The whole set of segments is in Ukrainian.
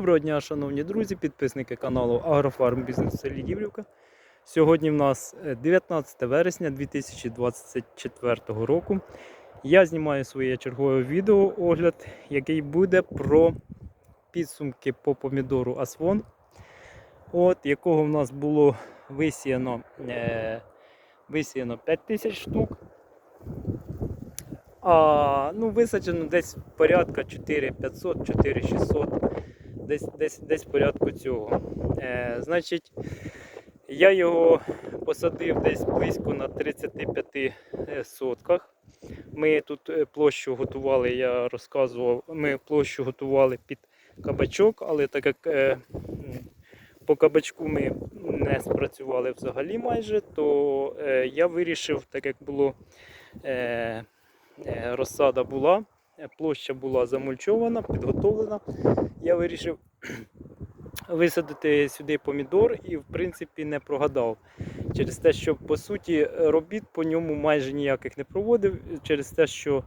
Доброго дня, шановні друзі, підписники каналу Агрофарм Бізнес в. Сьогодні в нас е, 19 вересня 2024 року. Я знімаю своє чергове відео огляд, який буде про підсумки по помідору Асвон, от, якого в нас було висіяно, е, висіяно 5000 штук. А ну, висаджено десь порядка 4500, 4600 десь, десь, десь порядку цього. Е, значить, я його посадив десь близько на 35 е, сотках. Ми тут е, площу готували, я розказував, ми площу готували під кабачок, але так як е, по кабачку ми не спрацювали взагалі майже, то е, я вирішив, так як було е, е, розсада була, площа була замульчована, підготовлена. Я вирішив висадити сюди помідор і, в принципі, не прогадав. Через те, що по суті робіт по ньому майже ніяких не проводив, через те, що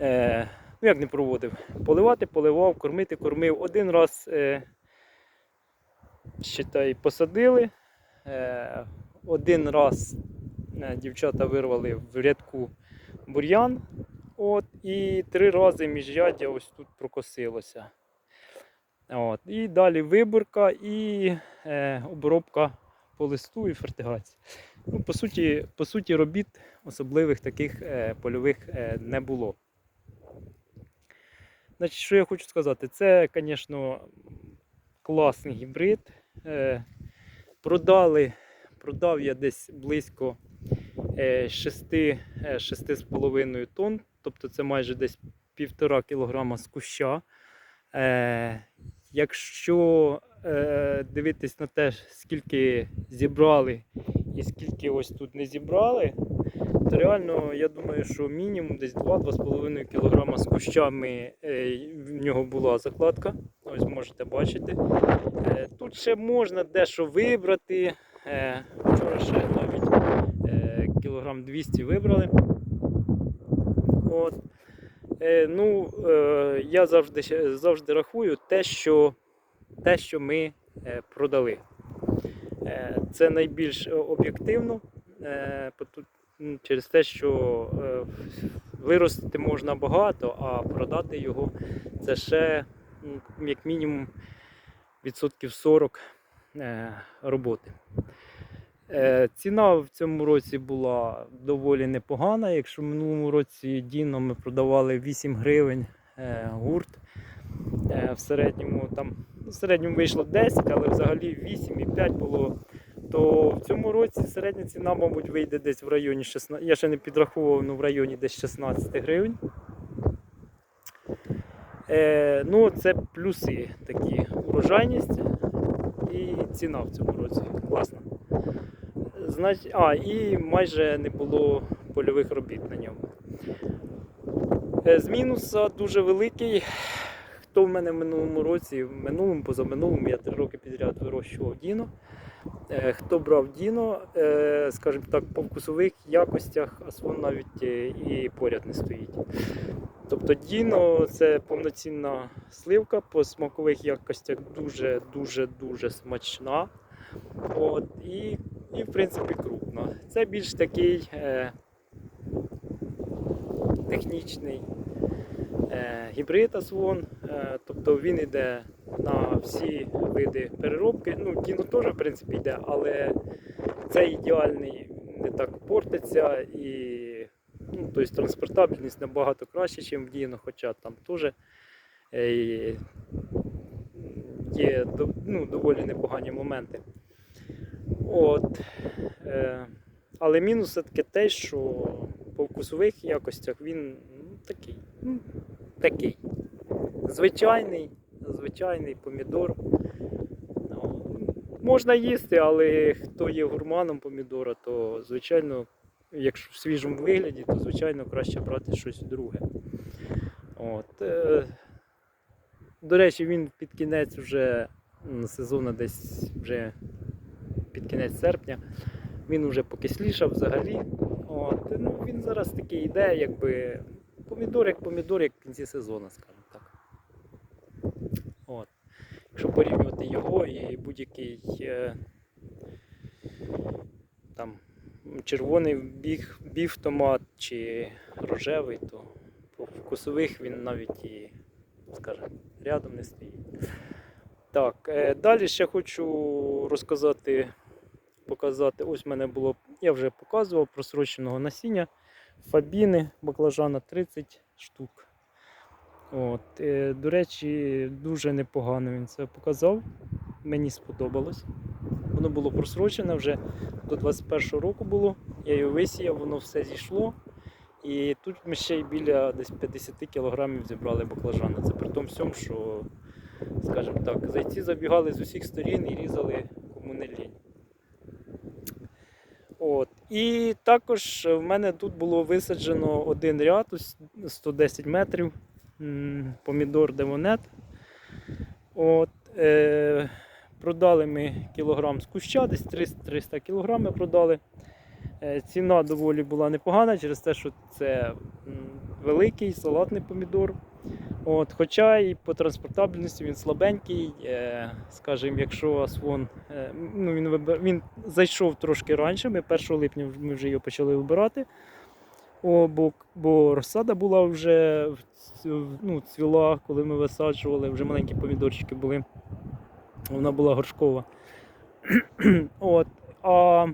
е, ну як не проводив, поливати, поливав, кормити, кормив. Один раз е, считай, посадили. Е, один раз е, дівчата вирвали в рядку бур'ян. От, і три рази міжряддя ось тут прокосилося. От, і далі виборка і е, обробка по листу і фертигація. Ну, по, суті, по суті, робіт особливих таких е, польових е, не було. Значить, що я хочу сказати? Це, звісно, класний гібрид. Е, продали, продав я десь близько 6, 6,5 тонн, тобто це майже десь півтора кілограма з куща. Е, якщо е, дивитись на те, скільки зібрали і скільки ось тут не зібрали, то реально я думаю, що мінімум десь 2-2,5 кг з кущами е, в нього була закладка. Ось можете бачити. Е, тут ще можна дещо вибрати. Е, вчора ще навіть е, кілограм 200 вибрали. От. Е, ну, е, я завжди, завжди рахую те, що, те, що ми е, продали. Е, це найбільш е, об'єктивно е, через те, що е, виростити можна багато, а продати його це ще як мінімум відсотків 40 е, роботи. Е, Ціна в цьому році була доволі непогана. Якщо в минулому році Діно ми продавали 8 гривень е, гурт, е, в середньому там в середньому вийшло 10, але взагалі 8,5 було. То в цьому році середня ціна, мабуть, вийде десь в районі 16, я ще не підраховував, ну в районі десь 16 гривень. Е, ну, це плюси такі урожайність і ціна в цьому році. Класна. Значить, а, і майже не було польових робіт на ньому. Е, З мінуса дуже великий. Хто в мене в минулому році, в минулому, позаминулому, я три роки підряд вирощував Діно. Е, Хто брав Діно, е, скажімо так, по вкусових якостях Асфон навіть і поряд не стоїть. Тобто Діно це повноцінна сливка, по смакових якостях дуже дуже дуже смачна. От, і, і в принципі крупна. Це більш такий е, технічний е, гібрид Асвон, е, тобто він йде на всі види переробки. Ну, Діно теж в принципі йде, але це ідеальний, не так портиться і ну, тобто транспортабельність набагато краще, ніж в Діно, хоча там теж е, є ну, доволі непогані моменти. От. Е, але мінус все-таки те, що по вкусових якостях він ну, такий. Ну, такий. Звичайний, звичайний помідор. Ну, можна їсти, але хто є гурманом помідора, то звичайно, якщо в свіжому вигляді, то звичайно краще брати щось друге. От. Е, до речі, він під кінець вже сезону десь вже під кінець серпня. Він вже покислішав взагалі. От. Ну, він зараз такий йде, якби помідор як помідор, як в кінці сезону, скажімо так. От. якщо порівнювати його і будь-який е, там червоний біг, біг томат чи рожевий, то по вкусових він навіть і, скажімо, рядом не стоїть. Так, е, далі ще хочу розказати, показати. Ось в мене було, я вже показував просроченого насіння фабіни баклажана 30 штук. От, е, до речі, дуже непогано він це показав. Мені сподобалось. Воно було просрочене вже до 21-го року було. Я його висіяв, воно все зійшло. І тут ми ще й біля десь 50 кілограмів зібрали баклажана. Це при тому всьому, що, скажімо так, зайці забігали з усіх сторін і різали кому не лінь. От. І також в мене тут було висаджено один ряд, ось 110 метрів, помідор Девонет. От, е, продали ми кілограм з куща, десь 300, 300 кілограм ми продали. Е, ціна доволі була непогана через те, що це великий салатний помідор. От, хоча і по транспортабельності він слабенький. Е, скажімо, якщо Асвон е, ну, він, вибир- він зайшов трошки раніше, ми 1 липня ми вже його почали вибирати. О, бо, бо розсада була вже ну, цвіла, коли ми висаджували, вже маленькі помідорчики були. Вона була горшкова. От, а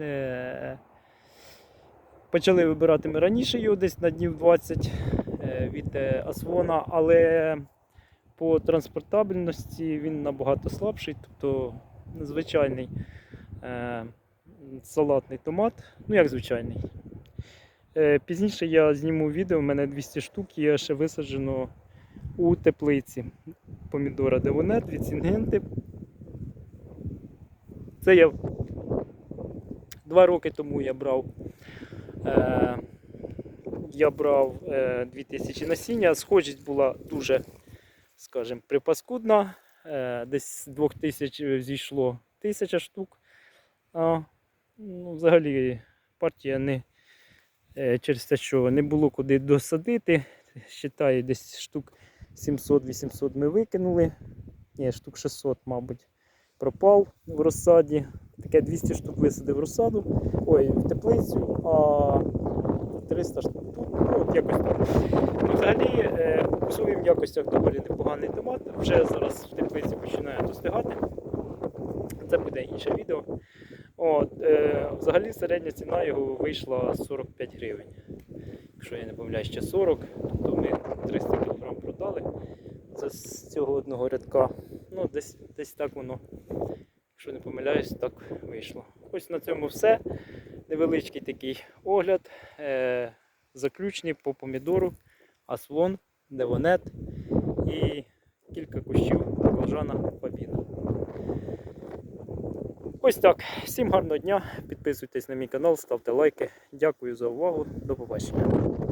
е, почали вибирати ми раніше його, десь на днів 20 е, від е, Асвона, але по транспортабельності він набагато слабший, тобто звичайний е, салатний томат. Ну як звичайний. Е, Пізніше я зніму відео, у мене 200 штук є ще висаджено у теплиці помідора Девонет від Сінгенти. Це я два роки тому я брав. Е, я брав е, 2000 насіння. Схожість була дуже, скажімо, припаскудна. Е, десь з 2000 зійшло 1000 штук. А, ну, взагалі партія не е, через те, що не було куди досадити. Считаю, десь штук 700-800 ми викинули. Ні, штук 600, мабуть, пропав в розсаді. Таке 200 штук висадив в розсаду, ой, в теплицю, а 300 штук якось так. Ну, взагалі, е, по своїм якостях доволі непоганий томат. Вже зараз в теплиці починає достигати. Це буде інше відео. От, е, взагалі середня ціна його вийшла 45 гривень. Якщо я не помиляюсь, ще 40, тобто ми 300 кг продали. Це з цього одного рядка. Ну, десь, десь так воно, якщо не помиляюсь, так вийшло. Ось на цьому все. Невеличкий такий огляд. Е, заключний по помідору, аслон, девонет і кілька кущів баклажана фабіна. Ось так. Всім гарного дня. Підписуйтесь на мій канал, ставте лайки. Дякую за увагу. До побачення.